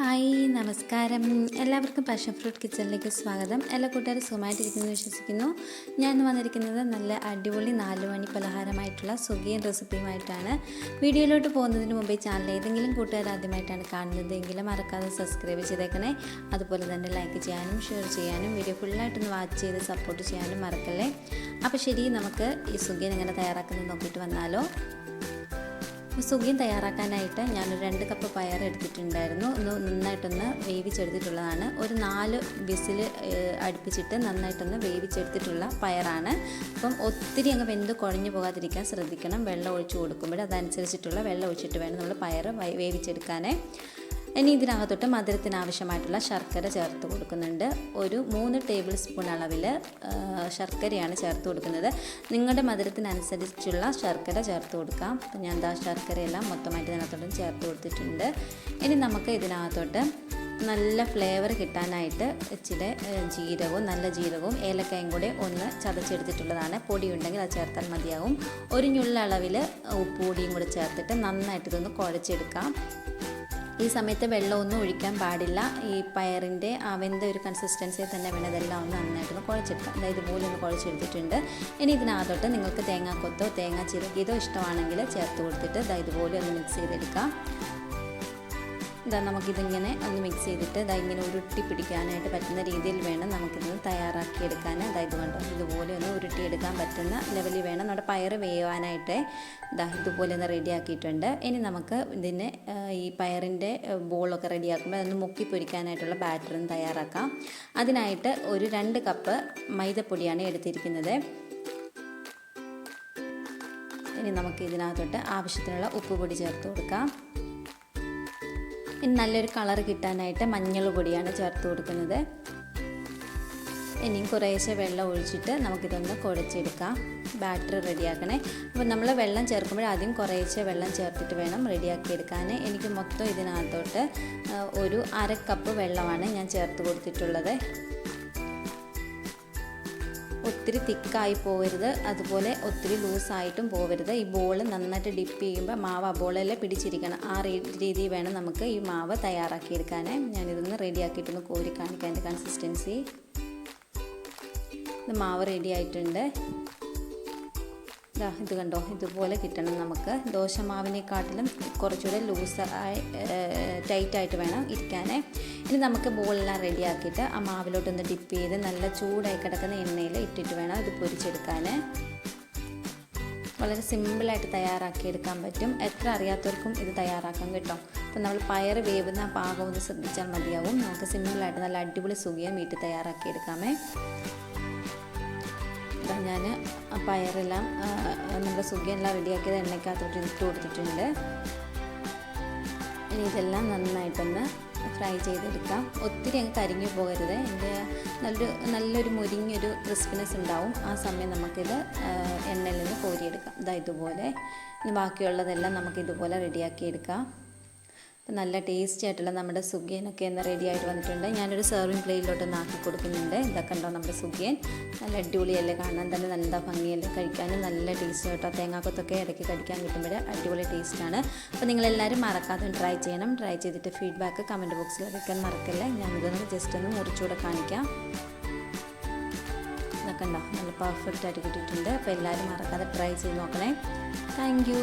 Hi നമസ്കാരം. എല്ലാവർക്കും passion fruit കിച്ചണിലേക്ക് സ്വാഗതം. എല്ലാ കൂട്ടുകാരും സുഖമായിട്ടിരിക്കുന്നു വിശ്വസിക്കുന്നു. ഞാൻ ഇന്ന് വന്നിരിക്കുന്നത് നല്ല അടിപൊളി നാല് മണി പലഹാരമായിട്ടുള്ള സുഖിയൻ റെസിപ്പിയുമായിട്ടാണ്. വീഡിയോയിലോട്ട് പോകുന്നതിന് മുമ്പേ ചാനൽ ഏതെങ്കിലും കൂട്ടുകാർ ആദ്യമായിട്ടാണ് കാണുന്നത് എങ്കിലും മറക്കാതെ സബ്സ്ക്രൈബ് ചെയ്തേക്കണേ. അതുപോലെ തന്നെ ലൈക്ക് ചെയ്യാനും ഷെയർ ചെയ്യാനും വീഡിയോ ഫുള്ളായിട്ടൊന്ന് വാച്ച് ചെയ്ത് സപ്പോർട്ട് ചെയ്യാനും മറക്കല്ലേ? അപ്പോൾ ശരി നമുക്ക് ഈ സുഖിയൻ എങ്ങനെ തയ്യാറാക്കുന്നത് നോക്കിയിട്ട് വന്നാലോ. സുഖിയും തയ്യാറാക്കാനായിട്ട് ഞാനൊരു രണ്ട് കപ്പ് പയർ എടുത്തിട്ടുണ്ടായിരുന്നു. ഒന്ന് നന്നായിട്ടൊന്ന് വേവിച്ചെടുത്തിട്ടുള്ളതാണ്. ഒരു നാല് വിസിൽ അടുപ്പിച്ചിട്ട് നന്നായിട്ടൊന്ന് വേവിച്ചെടുത്തിട്ടുള്ള പയറാണ്. അപ്പം ഒത്തിരി അങ്ങ് വെന്ത് കുഴഞ്ഞു പോകാതിരിക്കാൻ ശ്രദ്ധിക്കണം. വെള്ളം ഒഴിച്ച് കൊടുക്കുമ്പോൾ അതനുസരിച്ചിട്ടുള്ള വെള്ളം ഒഴിച്ചിട്ട് വേണം നമ്മൾ പയർ വേവിച്ചെടുക്കാനേ. ഇനി ഇതിനകത്തോട്ട് മധുരത്തിന് ആവശ്യമായിട്ടുള്ള ശർക്കര ചേർത്ത് കൊടുക്കുന്നുണ്ട്. ഒരു മൂന്ന് ടേബിൾ സ്പൂൺ അളവിൽ ശർക്കരയാണ് ചേർത്ത് കൊടുക്കുന്നത്. നിങ്ങളുടെ മധുരത്തിനനുസരിച്ചുള്ള ശർക്കര ചേർത്ത് കൊടുക്കാം. അപ്പം ഞാൻ എന്താ ശർക്കരയെല്ലാം മൊത്തമായിട്ട് ഇതിനകത്തോട്ട് ചേർത്ത് കൊടുത്തിട്ടുണ്ട്. ഇനി നമുക്ക് ഇതിനകത്തോട്ട് നല്ല ഫ്ലേവർ കിട്ടാനായിട്ട് ഇച്ചിരി ജീരകവും നല്ല ജീരകവും ഏലക്കായും കൂടെ ഒന്ന് ചതച്ചെടുത്തിട്ടുള്ളതാണ്. പൊടി ഉണ്ടെങ്കിൽ അത് ചേർത്താൽ മതിയാവും. ഒരു ഞുള്ള അളവിൽ ഉപ്പുപൊടിയും കൂടെ ചേർത്തിട്ട് നന്നായിട്ട് ഇതൊന്ന് കുഴച്ചെടുക്കാം. ഈ സമയത്ത് വെള്ളമൊന്നും ഒഴിക്കാൻ പാടില്ല. ഈ പയറിന്റെ വെന്ത ഒരു കൺസിസ്റ്റൻസിയിൽ തന്നെ വേണം. ഇതെല്ലാം ഒന്ന് നന്നായിട്ടൊന്ന് കുഴച്ചെടുക്കാം. അതായത് ഇതുപോലെ ഒന്ന് കുഴച്ചെടുത്തിട്ടുണ്ട്. ഇനി ഇതിനകത്തോട്ട് നിങ്ങൾക്ക് തേങ്ങാക്കൊത്തോ തേങ്ങ ചിരകിയതോ ഇഷ്ടമാണെങ്കിൽ ചേർത്ത് കൊടുത്തിട്ട് ഇതുപോലെ ഒന്ന് മിക്സ് ചെയ്തെടുക്കാം. ഇതാ നമുക്കിതിങ്ങനെ ഒന്ന് മിക്സ് ചെയ്തിട്ട് ഇതാ ഇങ്ങനെ ഉരുട്ടി പിടിക്കാനായിട്ട് പറ്റുന്ന രീതിയിൽ വേണം നമുക്കിത് തയ്യാറാക്കിയെടുക്കാൻ അതായത് കണ്ടോ? ഇതുപോലെ ഒന്ന് ഉരുട്ടിയെടുക്കാൻ പറ്റുന്ന ലെവലിൽ വേണം. നമ്മുടെ പയർ വേവാനായിട്ട് ഇതാ ഇതുപോലെ ഒന്ന് റെഡിയാക്കിയിട്ടുണ്ട് ഇനി നമുക്ക് ഇതിന് ഈ പയറിന്റെ ബോളൊക്കെ റെഡിയാക്കുമ്പോൾ അതൊന്ന് മുക്കി പൊരിക്കാനായിട്ടുള്ള ബാറ്ററും തയ്യാറാക്കാം. അതിനായിട്ട് ഒരു രണ്ട് കപ്പ് മൈദപ്പൊടിയാണ് എടുത്തിരിക്കുന്നത്. ഇനി നമുക്ക് ഇതിനകത്തോട്ട് ആവശ്യത്തിനുള്ള ഉപ്പ് പൊടി ചേർത്ത് കൊടുക്കാം. ഇനി നല്ലൊരു കളർ കിട്ടാനായിട്ട് മഞ്ഞൾ പൊടിയാണ് ചേർത്ത് കൊടുക്കുന്നത്. ഇനിയും കുറേശ്ശെ വെള്ളം ഒഴിച്ചിട്ട് നമുക്കിതൊന്ന് കുഴച്ചെടുക്കാം. ബാറ്ററി റെഡിയാക്കണേ. അപ്പോൾ നമ്മൾ വെള്ളം ചേർക്കുമ്പോൾ ആദ്യം കുറേശ്ശെ വെള്ളം ചേർത്തിട്ട് വേണം റെഡിയാക്കി എടുക്കാൻ എനിക്ക് മൊത്തം ഇതിനകത്തോട്ട് ഒരു അര കപ്പ് വെള്ളമാണ് ഞാൻ ചേർത്ത് കൊടുത്തിട്ടുള്ളത്. ഒത്തിരി തിക്കായി പോകരുത് അതുപോലെ ഒത്തിരി ലൂസായിട്ടും പോകരുത് ഈ ബോൾ നന്നായിട്ട് ഡിപ്പ് ചെയ്യുമ്പോൾ മാവ് ആ ബോളിൽ പിടിച്ചിരിക്കണം. ആ രീതിയിൽ വേണം നമുക്ക് ഈ മാവ് തയ്യാറാക്കിയെടുക്കാൻ ഞാനിതൊന്ന് റെഡിയാക്കിയിട്ടൊന്ന് കോരി കാണിക്കാൻ എന്റെ കൺസിസ്റ്റൻസി ഇത് മാവ് റെഡി ആയിട്ടുണ്ട്. ഇത് കണ്ടോ? ഇതുപോലെ കിട്ടണം നമുക്ക്. ദോശമാവിനെക്കാട്ടിലും കുറച്ചുകൂടെ ലൂസ് ടൈറ്റായിട്ട് വേണം ഇരിക്കാൻ ഇനി നമുക്ക് ബോളെല്ലാം റെഡിയാക്കിയിട്ട് ആ മാവിലോട്ടൊന്ന് ഡിപ്പ് ചെയ്ത് നല്ല ചൂടായി കിടക്കുന്ന എണ്ണയിൽ ഇട്ടിട്ട് വേണം ഇത് പൊരിച്ചെടുക്കാൻ വളരെ സിമ്പിളായിട്ട് തയ്യാറാക്കിയെടുക്കാൻ പറ്റും. എത്ര അറിയാത്തവർക്കും ഇത് തയ്യാറാക്കാം കേട്ടോ. അപ്പം നമ്മൾ പയർ വേവുന്ന പാകം ഒന്ന് ശ്രദ്ധിച്ചാൽ മതിയാവും. നമുക്ക് സിമ്പിളായിട്ട് നല്ല അടിപൊളി സുഖിയം വീട്ടിൽ തയ്യാറാക്കിയെടുക്കാമേ അപ്പം ഞാൻ പയറെല്ലാം നമ്മുടെ സുഖിയെല്ലാം റെഡിയാക്കിയത് എണ്ണയ്ക്കകത്തോട്ട് ഇട്ട് കൊടുത്തിട്ടുണ്ട്. ഇനി ഇതെല്ലാം നന്നായിട്ടൊന്ന് ഫ്രൈ ചെയ്തെടുക്കാം. ഒത്തിരി അങ്ങ് കരിഞ്ഞു പോകരുത്. എന്റെ നല്ലൊരു നല്ലൊരു മുരിഞ്ഞൊരു ക്രിസ്പിനെസ് ഉണ്ടാവും. ആ സമയം നമുക്കിത് എണ്ണയിൽ നിന്ന് കോരിയെടുക്കാം. ഇതാ ഇതുപോലെ. ഇനി ബാക്കിയുള്ളതെല്ലാം നമുക്ക് ഇതുപോലെ റെഡിയാക്കി എടുക്കാം നല്ല ടേസ്റ്റി ആയിട്ടുള്ള നമ്മുടെ സുഖിയനൊക്കെ ഒന്ന് റെഡി ആയിട്ട് വന്നിട്ടുണ്ട്. ഞാനൊരു സെർവിങ് പ്ലേറ്റിലോട്ട് ഒന്ന് ആക്കി കൊടുക്കുന്നുണ്ട്. ഇതൊക്കെ ഉണ്ടോ നമ്മുടെ സുഖിയൻ. നല്ല അടിപൊളിയല്ലേ? കാണാൻ തന്നെ നല്ല ഭംഗിയല്ലേ? കഴിക്കാനും നല്ല ടേസ്റ്റ് കേട്ടോ തേങ്ങാക്കൊത്തൊക്കെ ഇടയ്ക്ക് കഴിക്കാൻ കിട്ടുമ്പോൾ അടിപൊളി ടേസ്റ്റാണ് അപ്പോൾ നിങ്ങളെല്ലാവരും മറക്കാതെ ട്രൈ ചെയ്യണം. ട്രൈ ചെയ്തിട്ട് ഫീഡ്ബാക്ക് കമന്റ് ബോക്സിൽ വെക്കാൻ മറക്കല്ലേ? ഞാനിതൊന്ന് ജസ്റ്റ് ഒന്ന് മുറിച്ചുകൂടെ കാണിക്കാം. ഇതൊക്കെ ഉണ്ടോ നല്ല പെർഫെക്റ്റ് ആയിട്ട് കിട്ടിയിട്ടുണ്ട്. അപ്പോൾ എല്ലാവരും മറക്കാതെ ട്രൈ ചെയ്ത് നോക്കണേ. താങ്ക്